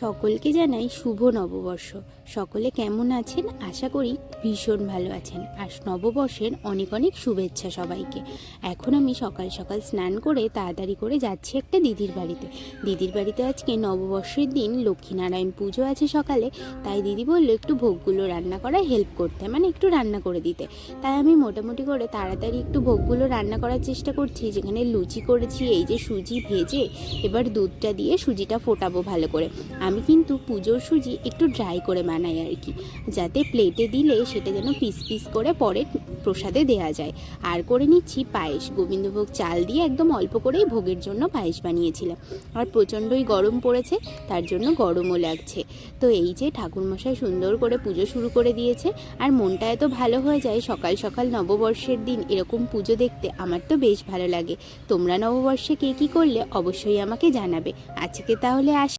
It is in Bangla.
সকলকে জানাই শুভ নববর্ষ। সকলে কেমন আছেন? আশা করি ভীষণ ভালো আছেন। আর নববর্ষের অনেক অনেক শুভেচ্ছা সবাইকে। এখন আমি সকাল সকাল স্নান করে তাড়াতাড়ি করে যাচ্ছি একটা দিদির বাড়িতে। দিদির বাড়িতে আজকে নববর্ষের দিন লক্ষ্মীনারায়ণ পুজো আছে সকালে। তাই দিদি বলল, একটু ভোগগুলো রান্না করায় হেল্প করতে মানে একটু রান্না করে দিতে। তাই আমি মোটামুটি করে তাড়াতাড়ি একটু ভোগগুলো রান্না করার চেষ্টা করছি। যেখানে লুচি করেছি, এই যে সুজি ভেজে এবার দুধটা দিয়ে সুজিটা ফোটাবো ভালো করে। আমি কিন্তু পুজোর সুজি একটু ড্রাই করে বানাই আর কি, যাতে প্লেটে দিলে সেটা যেন পিস পিস করে পরে প্রসাদে দেয়া যায়। আর করে নিচ্ছি পায়েস, গোবিন্দভোগ চাল দিয়ে একদম অল্প করেই ভোগের জন্য পায়েস বানিয়েছিলাম। আর প্রচণ্ডই গরম পড়েছে, তার জন্য গরমও লাগছে। তো এই যে ঠাকুরমশাই সুন্দর করে পুজো শুরু করে দিয়েছে, আর মনটা এত ভালো হয়ে যায় সকাল সকাল নববর্ষের দিন এরকম পুজো দেখতে, আমার তো বেশ ভালো লাগে। তোমরা নববর্ষে কে কী করলে অবশ্যই আমাকে জানাবে। আজকে তাহলে আস